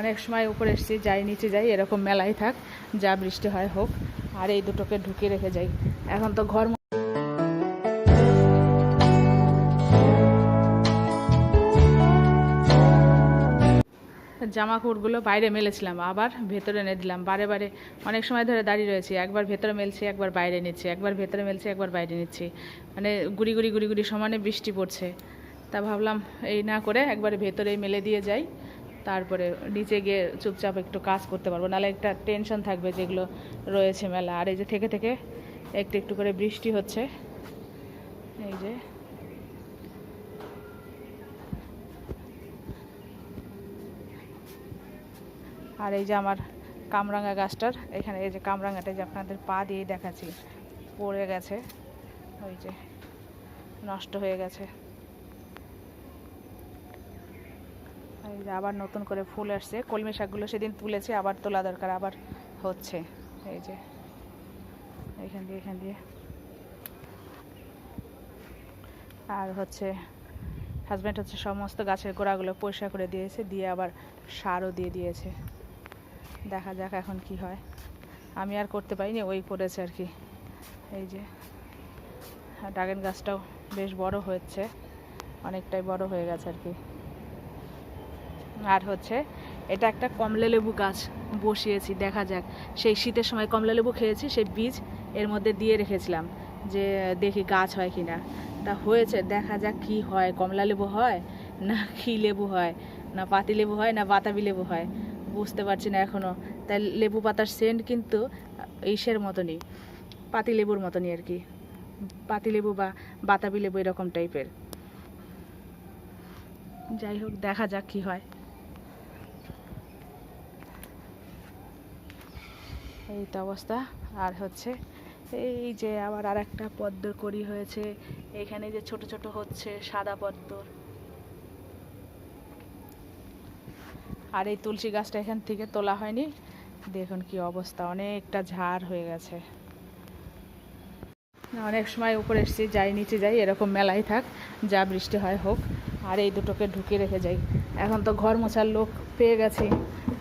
অনেক সময় উপরে এসেছি, যাই, নিচে যাই, এরকম মেলাই থাক, যা বৃষ্টি হয় হোক, আর এই দুটোকে ঢুকে রেখে যাই। এখন তো ঘর জামা কাপড়গুলো বাইরে মেলেছিলাম, আবার ভেতরে এনে দিলাম। বারে বারে অনেক সময় ধরে দাঁড়িয়ে রয়েছি, একবার ভেতরে মেলছি, একবার বাইরে নিচ্ছি, একবার ভেতরে মেলছি, একবার বাইরে নিচ্ছি। মানে গুড়ি গুড়ি গুড়ি গুড়ি সমানে বৃষ্টি পড়ছে। তা ভাবলাম, এই না করে একবারে ভেতরে মেলে দিয়ে যাই। তারপরে নিচে গিয়ে চুপচাপ একটু কাজ করতে পারব। নাহলে একটা টেনশন থাকবে যেগুলো রয়েছে মেলা। আর এই যে থেকে থেকে একটু একটু করে বৃষ্টি হচ্ছে। এই যে। আর এই যে আমার কামরাঙা গাছটার, এখানে এই যে কামরাঙাটা যে আপনাদের পা দিয়ে দেখাচ্ছি। পড়ে গেছে। ওই যে নষ্ট হয়ে গেছে। এই যে আবার নতুন করে ফুল আসছে। কলমি শাকগুলো সেদিন তুলেছে, আবার তোলা দরকার, আবার হচ্ছে। এই যে, এখান দিয়ে এখান দিয়ে। আর হচ্ছে হাজব্যান্ড হচ্ছে সমস্ত গাছের গোড়াগুলো পরিষ্কার করে দিয়েছে, দিয়ে আবার সারও দিয়ে দিয়েছে। দেখা যাক এখন কি হয়। আমি আর করতে পারিনি, ওই করেছে আর কি। এই যে ড্রাগন গাছটাও বেশ বড় হয়েছে, অনেকটাই বড় হয়ে গেছে আর কি। আর হচ্ছে এটা একটা কমলা লেবু গাছ বসিয়েছি, দেখা যাক। সেই শীতের সময় কমলা লেবু খেয়েছি, সেই বীজ এর মধ্যে দিয়ে রেখেছিলাম যে দেখি গাছ হয় কি না তা হয়েছে, দেখা যাক কি হয়, কমলা লেবু হয় না কি লেবু হয়? না পাতি লেবু হয়, না বাতাবি লেবু হয়? বুঝতে পারছি না এখনও তাই লেবু পাতার সেন্ট কিন্তু ইসের মতনই, পাতি লেবুর মতনই আর কি। পাতি লেবু বা বাতাবি লেবু এরকম টাইপের যাই হোক, দেখা যাক কি হয়। এই তো অবস্থা। আর হচ্ছে এই যে আবার আর একটা পদ্ম করি হয়েছে। এখানে যে ছোট ছোট হচ্ছে সাদা পদ্ম আর এই তুলসী গাছটা এখান থেকে তোলা হয়নি। দেখুন কি অবস্থা, অনেকটা ঝাড় হয়ে গেছে। অনেক সময় উপরে এসেছি, যাই নিচে যাই, এরকম মেলাই থাক, যা বৃষ্টি হয় হোক। আর এই দুটোকে ঢুকে রেখে যাই। এখন তো ঘর মোছার লোক পেয়ে গেছি,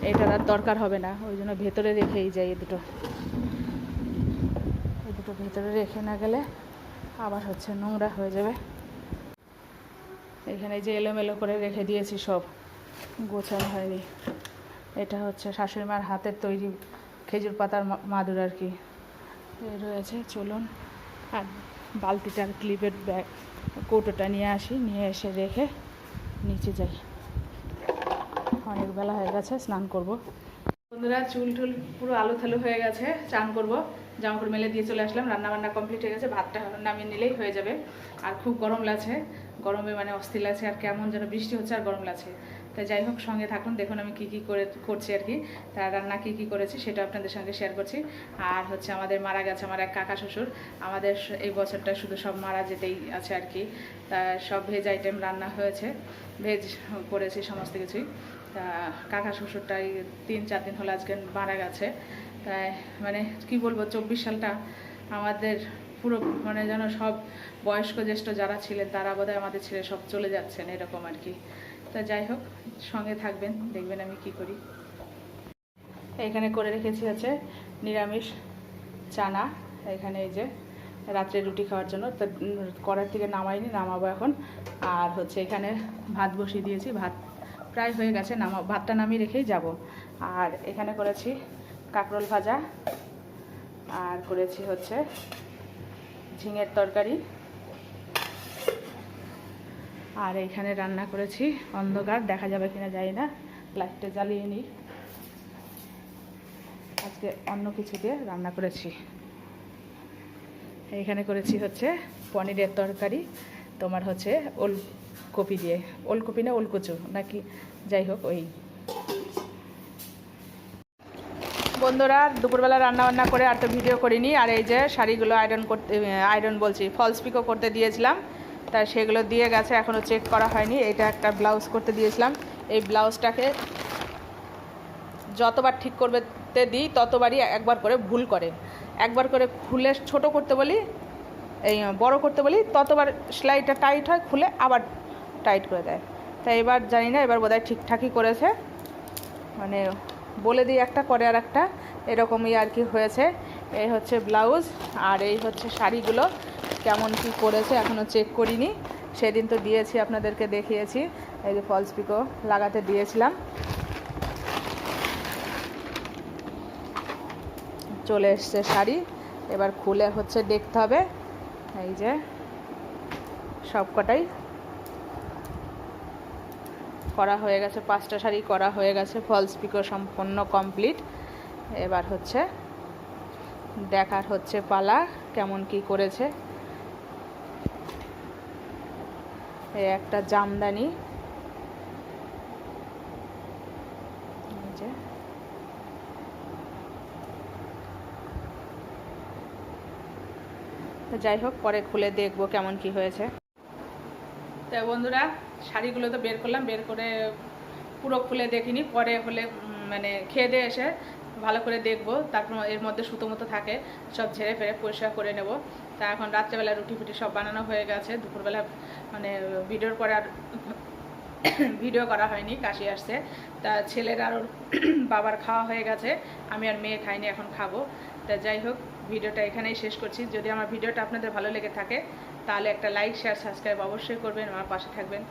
এটার আর দরকার হবে না, ওই জন্য ভেতরে রেখেই যাই এই দুটো। এই দুটো ভেতরে রেখে না গেলে আবার হচ্ছে নোংরা হয়ে যাবে। এখানে যে এলোমেলো করে রেখে দিয়েছি সব, গোছানো হয়নি। এটা হচ্ছে শাশুড়ি মার হাতের তৈরি খেজুর পাতার মাদুর আর কি। রয়েছে, চলুন, আর বালতিটার ক্লিপের ব্যাগ কৌটোটা নিয়ে আসি, নিয়ে এসে রেখে নিচে যাই। অনেক বেলা হয়ে গেছে, স্নান করব। বন্ধুরা, চুল টুল পুরো আলু থালু হয়ে গেছে, চান করব। জামাকাপড় মেলে দিয়ে চলে আসলাম, রান্নাবান্না কমপ্লিট হয়ে গেছে, ভাতটা নামিয়ে নিলেই হয়ে যাবে। আর খুব গরম লাগছে গরমে মানে অস্থির লাগছে আর কেমন যেন বৃষ্টি হচ্ছে আর গরম লাগছে। তাই যাই হোক, সঙ্গে থাকুন, দেখুন আমি কি কি করে, করছি আর কি। তার রান্না কি কি করেছি সেটা আপনাদের সঙ্গে শেয়ার করছি। আর হচ্ছে আমাদের মারা গেছে আমার এক কাকা শ্বশুর। আমাদের এই বছরটা শুধু সব মারা যেতেই আছে আর কি। তা সব ভেজ আইটেম রান্না হয়েছে। ভেজ করেছি সমস্ত কিছুই। তা কাকা শ্বশুরটাই তিন চার দিন হলো আজকে মারা গেছে। তাই মানে কি বলব, চব্বিশ সালটা আমাদের পুরো মানে যেন সব বয়স্ক, জ্যেষ্ঠ যারা ছিলেন, তারা বোধহয় আমাদের ছেড়ে সব চলে যাচ্ছেন, এরকম আর কি। তা যাই হোক, সঙ্গে থাকবেন, দেখবেন আমি কি করি। এখানে করে রেখেছি হচ্ছে নিরামিষ চানা, এখানে এই যে রাত্রে রুটি খাওয়ার জন্য। তো কড়ার থেকে নামাইনি, নামাবো এখন। আর হচ্ছে এখানে ভাত বসিয়ে দিয়েছি, ভাত প্রায় হয়ে গেছে নামা ভাতটা নামিয়ে রেখেই যাব। আর এখানে করেছি কাঁকরোল ভাজা, আর করেছি হচ্ছে ঝিঙের তরকারি। আর এখানে রান্না করেছি অন্ধকার, দেখা যাবে কিনা জানি না। লাইটটা জ্বালিয়ে নিই। আজকে অন্য কিছু দিয়ে রান্না করেছি। এখানে করেছি হচ্ছে পনিরের তরকারি, তোমার হচ্ছে ওলকপি দিয়ে। ওলকপি না ওলকচু, নাকি যাই হোক, ওই বন্ধুরা, দুপুরবেলা রান্না বান্না করে আর তো ভিডিও করিনি। আর এই যে শাড়িগুলো আয়রন করতে আয়রন বলছি ফলস পিকো করতে দিয়েছিলাম। তা সেগুলো দিয়ে গেছে, এখনও চেক করা হয়নি। এটা একটা ব্লাউজ করতে দিয়েছিলাম। এই ব্লাউজটাকে যতবার ঠিক করবে তে দিই, ততবারই একবার করে ভুল করে। একবার করে খুলে ছোট করতে বলি, এই বড় করতে বলি, ততবার সেলাইটা টাইট হয়, খুলে আবার টাইট করে দেয়। তাই এবার জানি না, এবার বোধহয় ঠিকঠাকই করেছে। মানে বলে দিই একটা করে আর একটা। এরকমই আর কি হয়েছে। এই হচ্ছে ব্লাউজ আর এই হচ্ছে শাড়িগুলো। কেমন কি করেছে এখনও চেক করিনি। সেদিন তো দিয়েছি, আপনাদেরকে দেখিয়েছি। এই যে ফলস পিকো লাগাতে দিয়েছিলাম। চলে এসছে শাড়ি। এবার খুলে হচ্ছে দেখতে হবে। এই যে সব কটাই করা হয়ে গেছে, পাঁচটা শাড়ি করা হয়ে গেছে ফলস পিকো সম্পূর্ণ কমপ্লিট এবার হচ্ছে দেখার হচ্ছে পালা, কেমন কি করেছে। একটা জামদানি। যাই হোক, পরে খুলে দেখব কেমন কি হয়েছে। তো বন্ধুরা শাড়িগুলো তো বের করলাম, বের করে পুরো খুলে দেখিনি, পরে হলে মানে খেয়ে দিয়ে এসে ভালো করে দেখব, তারপর এর মধ্যে সুতো মতো থাকে, সব ঝেড়ে ফেরে পরিষ্কার করে নেব। তা এখন রাত্রেবেলা রুটি ফুটি সব বানানো হয়ে গেছে, দুপুরবেলা মানে ভিডিওর পরে আর ভিডিও করা হয়নি, কাশি আসছে। তা ছেলের আর বাবার খাওয়া হয়ে গেছে, আমি আর মেয়ে খাইনি, এখন খাব। তা যাই হোক, ভিডিওটা এখানেই শেষ করছি। যদি আমার ভিডিওটা আপনাদের ভালো লেগে থাকে তাহলে একটা লাইক শেয়ার সাবস্ক্রাইব অবশ্যই করবেন, আমার পাশে থাকবেন।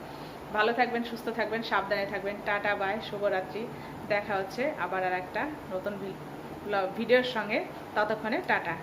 ভালো থাকবেন, সুস্থ থাকবেন, সাবধানে থাকবেন। টাটা বাই শুভরাত্রি। দেখা হচ্ছে আবার আর একটা নতুন ভিডিওর সঙ্গে। ততক্ষণে টাটা।